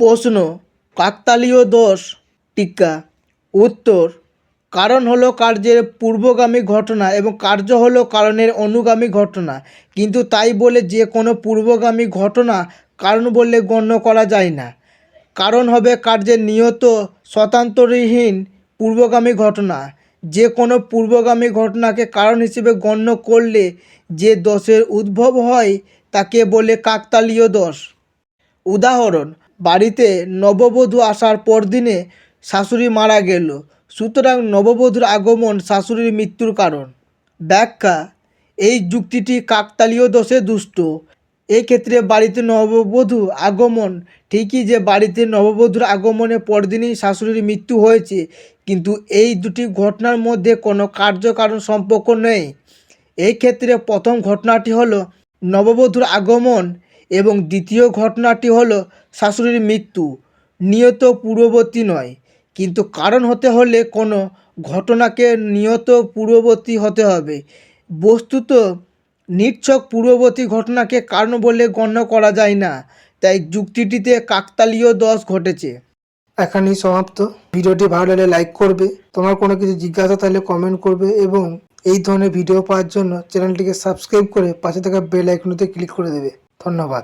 প্রশ্ন, কাকতালীয় দোষ টিকা উত্তর, কারণ হলো কার্যের পূর্বগামী ঘটনা এবং কার্য হলো কারণের অনুগামী ঘটনা। কিন্তু তাই বলে যে কোনো পূর্বগামী ঘটনা কারণ বললে গণ্য করা যায় না। কারণ হবে কার্যের নিয়ত শতান্তরহীন পূর্বগামী ঘটনা। যে কোনো পূর্বগামী ঘটনাকে কারণ হিসেবে গণ্য করলে যে দোষের উদ্ভব হয় তাকে বলে কাকতালীয় দোষ। উদাহরণ বাড়িতে নববধূ আসার পরদিনে শাশুড়ি মারা গেল। সুতরাং নববধূর আগমন শাশুড়ির মৃত্যুর কারণ। ব্যাখ্যা, এই যুক্তিটি কাকতালীয় দোষে দুষ্ট। এক্ষেত্রে বাড়িতে নববধূ আগমন ঠিকই যে বাড়িতে নববধূর আগমনে পরদিনই শাশুড়ির মৃত্যু হয়েছে, কিন্তু এই দুটি ঘটনার মধ্যে কোনো কার্যকারণ সম্পর্ক নেই। এই ক্ষেত্রে প্রথম ঘটনাটি হলো, নববধূর আগমন এবং দ্বিতীয় ঘটনাটি হলো শাশুড়ির মৃত্যু। নিয়ত পূর্ববর্তী নয়, কিন্তু কারণ হতে হলে কোনো ঘটনাকে নিয়ত পূর্ববর্তী হতে হবে। বস্তুত নিচ্ছক পূর্ববর্তী ঘটনাকে কারণ বলে গণ্য করা যায় না, তাই যুক্তিটিতে কাকতালীয় দোষ ঘটেছে। এখানেই সমাপ্ত। ভিডিওটি ভালো লাগলে লাইক করবে। তোমার কোনো কিছু জিজ্ঞাসা থাকলে কমেন্ট করবে এবং এই ধরনের ভিডিও পাওয়ার জন্য চ্যানেলটিকে সাবস্ক্রাইব করে পাশে থাকা বেল আইকনটিতে ক্লিক করে দেবে। ধন্যবাদ।